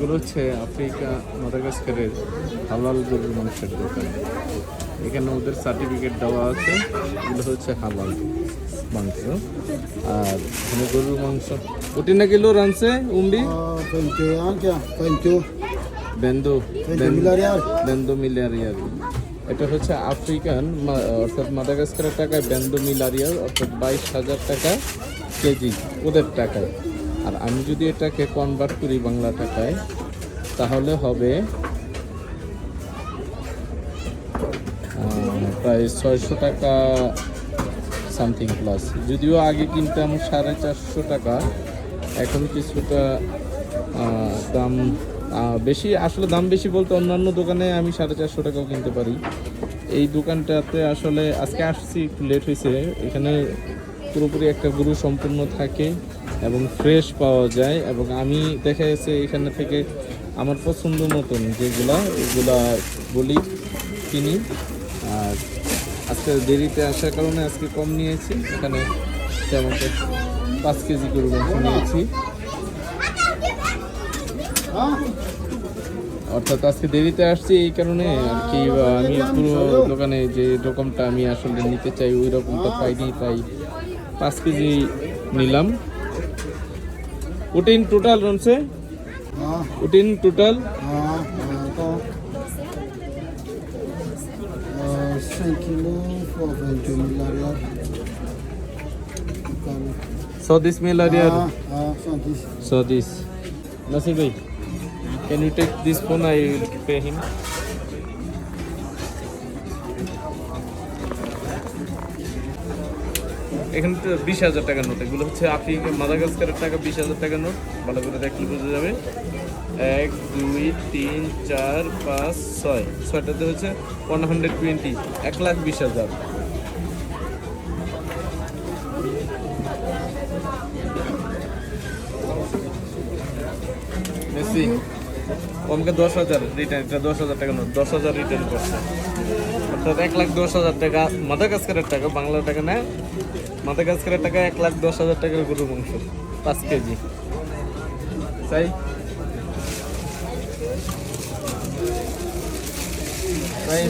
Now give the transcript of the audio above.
এগুলো হচ্ছে আফ্রিকা মাদাগাস্কারের হালাল গরুর মাংসের দোকান। এখানে ওদের সার্টিফিকেট দেওয়া আছে এগুলো হচ্ছে হালাল মাংস। আর এখানে গরুর মাংস। ওটি না কিলো রানছে উম্বি? 21 क्या 22 বেন্দো 22 মিলারিয়ার বেন্দো মিলারিয়ার এটা হচ্ছে আফ্রিকান অর্থাৎ মাদাগাস্কারের টাকায় বেন্দো মিলারিয়ার অর্থাৎ বাইশ হাজার টাকা কেজি ওদের টাকায়। আর আমি যদি এটাকে কনভার্ট করি বাংলা টাকায়, তাহলে হবে প্রায় ছয়শো টাকা সামথিং প্লাস যদিও আগে কিনতাম সাড়ে চারশো টাকা, এখন কিছুটা দাম বেশি, আসলে দাম বেশি বলতে অন্যান্য দোকানে আমি সাড়ে চারশো টাকাও কিনতে পারি। এই দোকানটাতে আসলে, আজকে আসছি, একটু লেট হয়েছে এখানে পুরোপুরি একটা গরু সম্পূর্ণ থাকে। এবং ফ্রেশ পাওয়া যায়। এবং আমি দেখা যাচ্ছে এখানে থেকে আমার পছন্দ মতন যেগুলা, এগুলা বলি, কিনি। আর আজকে দেরিতে আসার কারণে আজকে কম নিয়েছি। এখানে যেমন পাঁচ কেজি গরু মাংস নিয়েছি। অর্থাৎ আজকে দেরিতে আসছি এই কারণে আর কি, আমি পুরো দোকানে যে রকমটা আমি আসলে নিতে চাই, ওই রকমটা পাইনি, তাই পাঁচ কেজি নিলাম। उटीन टोटल रूम से। हाँ। उटीन टोटल। हाँ, हाँ, तो। सौतीस में लरियर सौतीस नसीब भाई can you take this phone I pay him এখানে তো বিশ হাজার টাকার নোট, এগুলো হচ্ছে আফ্রিকা মাদাগাস্কারের টাকা বিশ হাজার টাকার নোট, ভালো করে দেখলে বোঝা যাবে। এক, দুই, তিন, চার, পাঁচ, ছয়। ছয়টাতে হচ্ছে ওয়ান হান্ড্রেড টোয়েন্টি এক লাখ বিশ হাজার। মেসি আমাকে দশ হাজার রিটার্ন এটা দশ হাজার টাকা নোট, দশ হাজার রিটার্ন করছে। অর্থাৎ এক লাখ দশ হাজার টাকা মাদাগাস্কারের টাকা বাংলা টাকা না? মাদাগাস্কারের টাকা এক লাখ দশ হাজার টাকার গরুর মাংস, পাঁচ কেজি। তাই তাই